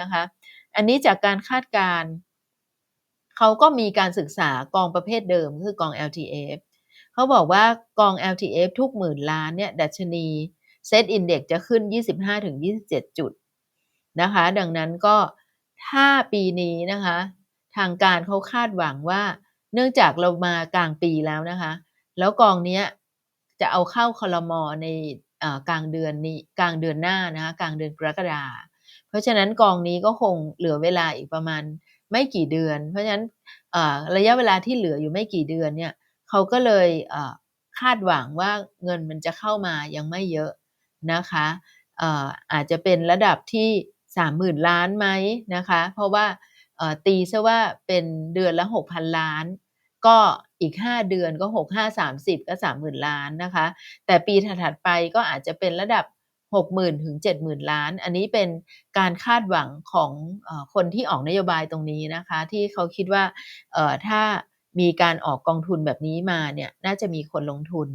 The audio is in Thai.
นะคะ อันนี้จากการคาดการณ์เขาก็มีการศึกษากองประเภทเดิมคือกอง LTF เขาบอกว่ากอง LTF ทุกหมื่นล้านเนี่ยดัชนีเซตอินเด็กจะขึ้น 25-27 จุดนะคะ ดังนั้นก็ถ้าปีนี้นะคะ ทางการเขาคาดหวังว่า เนื่องจากเรามากลางปีแล้วนะคะ แล้วกองเนี้ยจะเอาเข้าคอรมอในกลางเดือนนี้กลางเดือนหน้านะคะกลางเดือนกรกฎา เพราะฉะนั้นกองนี้ก็คงเหลือเวลาอีกประมาณไม่กี่เดือน เพราะฉะนั้นระยะเวลาที่เหลืออยู่ไม่กี่เดือนเนี่ยเขาก็เลยคาดหวังว่าเงินมันจะเข้ามายังไม่เยอะนะคะอาจจะเป็นระดับที่สามหมื่นล้านไหมนะคะ เพราะว่าตีซะว่าเป็นเดือนละหกพันล้าน ก็อีก 5 เดือนก็ 6 5 30 ก็ 30,000 ล้านนะคะ แต่ปีถัดๆไปก็อาจจะเป็นระดับ 60,000ถึง70,000ล้าน อันนี้เป็นการคาดหวังของคนที่ออกนโยบายตรงนี้นะคะ ที่เขาคิดว่าถ้ามีการออกกองทุนแบบนี้มาเนี่ยน่าจะมีคนลงทุน